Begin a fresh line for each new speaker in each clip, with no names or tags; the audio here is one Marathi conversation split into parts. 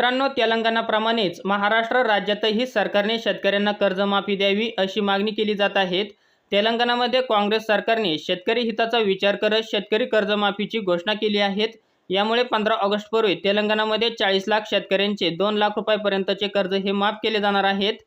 मित्रांनो तेलंगणाप्रमाणेच महाराष्ट्र राज्यातही सरकारने शेतकऱ्यांना कर्जमाफी द्यावी अशी मागणी केली जात आहे. तेलंगणामध्ये काँग्रेस सरकारने शेतकरी हिताचा विचार करत शेतकरी कर्जमाफीची घोषणा केली आहे. यामुळे पंधरा ऑगस्टपूर्वी तेलंगणामध्ये चाळीस लाख शेतकऱ्यांचे दोन लाख रुपयापर्यंतचे कर्ज हे माफ केले जाणार आहेत.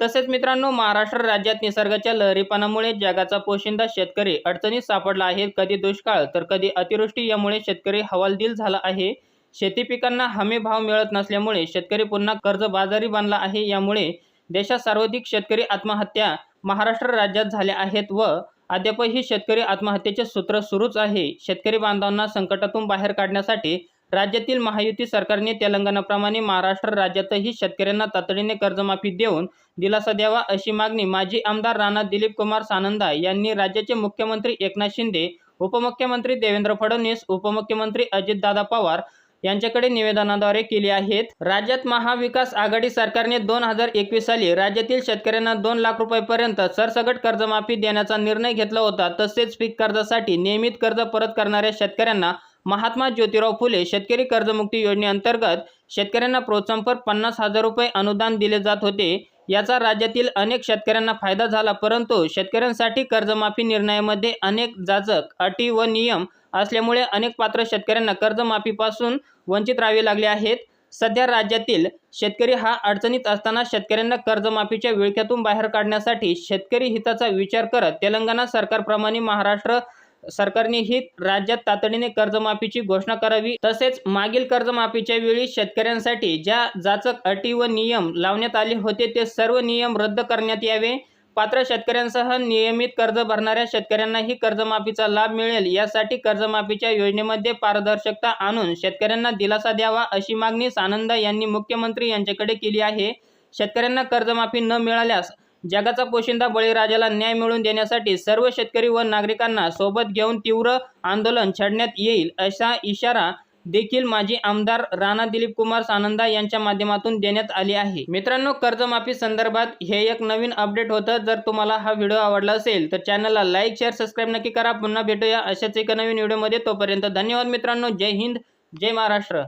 तसेच मित्रांनो महाराष्ट्र राज्यात निसर्गाच्या लहरीपणामुळे जगाचा पोशिंदा शेतकरी अडचणीत सापडला आहे. कधी दुष्काळ तर कधी अतिवृष्टी यामुळे शेतकरी हवालदिल झाला आहे. शेती पिकांना हमी भाव मिळत नसल्यामुळे शेतकरी पुन्हा कर्जबाजारी बनला आहे. यामुळे देशात सर्वाधिक शेतकरी आत्महत्या महाराष्ट्र राज्यात झाल्या आहेत व अद्यापही शेतकरी आत्महत्येचे सूत्र सुरूच आहे. शेतकरी बांधवांना संकटातून बाहेर काढण्यासाठी राज्यातील महायुती सरकारने तेलंगणाप्रमाणे महाराष्ट्र राज्यातही शेतकऱ्यांना तातडीने कर्जमाफी देऊन दिलासा द्यावा अशी मागणी माजी आमदार राणा दिलीप कुमार सानंदा यांनी राज्याचे मुख्यमंत्री एकनाथ शिंदे उपमुख्यमंत्री देवेंद्र फडणवीस उपमुख्यमंत्री अजितदादा पवार यांच्याकडे निवेदनाद्वारे केले आहेत. राज्यात महाविकास आघाडी सरकारने दोन हजार एकवीस साली राज्यातील शेतकऱ्यांना दोन लाख रुपयापर्यंत सरसगट कर्जमाफी देण्याचा निर्णय घेतला होता. तसेच पीक कर्जासाठी नियमित कर्ज परत करणाऱ्या शेतकऱ्यांना महात्मा ज्योतिराव फुले शेतकरी कर्जमुक्ती योजनेअंतर्गत शेतकऱ्यांना प्रोत्साहनपर पन्नास हजार रुपये अनुदान दिले जात होते. याचा राज्यातील अनेक शेतकऱ्यांना फायदा झाला परंतु शेतकऱ्यांसाठी कर्जमाफी निर्णयामध्ये अनेक जाचक अटी व नियम असल्यामुळे अनेक पात्र शेतकऱ्यांना कर्जमाफीपासून वंचित राहावे लागले आहेत. सध्या राज्यातील शेतकरी हा अडचणीत असताना शेतकऱ्यांना कर्जमाफीच्या विळख्यातून बाहेर काढण्यासाठी शेतकरी हिताचा विचार करत तेलंगणा सरकारप्रमाणे महाराष्ट्र सरकारनेही राज्यात तातडीने कर्जमाफीची घोषणा करावी. तसेच मागील कर्जमाफीच्या वेळी शेतकऱ्यांसाठी ज्या जाचक अटी व नियम लावण्यात आले होते ते सर्व नियम रद्द करण्यात यावे. पात्र शेतकऱ्यांसह नियमित कर्ज भरणाऱ्या शेतकऱ्यांनाही कर्जमाफीचा लाभ मिळेल. यासाठी कर्जमाफीच्या योजनेमध्ये पारदर्शकता आणून शेतकऱ्यांना दिलासा द्यावा अशी मागणी सानंद यांनी मुख्यमंत्री यांच्याकडे केली आहे. शेतकऱ्यांना कर्जमाफी न मिळाल्यास जगाचा पोशिंदा बळीराजाला न्याय मिळवून देण्यासाठी सर्व शेतकरी व नागरिकांना सोबत घेऊन तीव्र आंदोलन छेडण्यात येईल असा इशारा देखील माजी आमदार राणा दिलीप कुमार सानंदा यांच्या माध्यमातून देण्यात आली आहे. मित्रांनो कर्जमाफी संदर्भात हे एक नवीन अपडेट होतं. जर तुम्हाला हा व्हिडिओ आवडला असेल तर चॅनलला लाईक शेअर सबस्क्राईब नक्की करा. पुन्हा भेटूया अशाच एका नवीन व्हिडिओमध्ये. तोपर्यंत धन्यवाद मित्रांनो. जय हिंद जय महाराष्ट्र.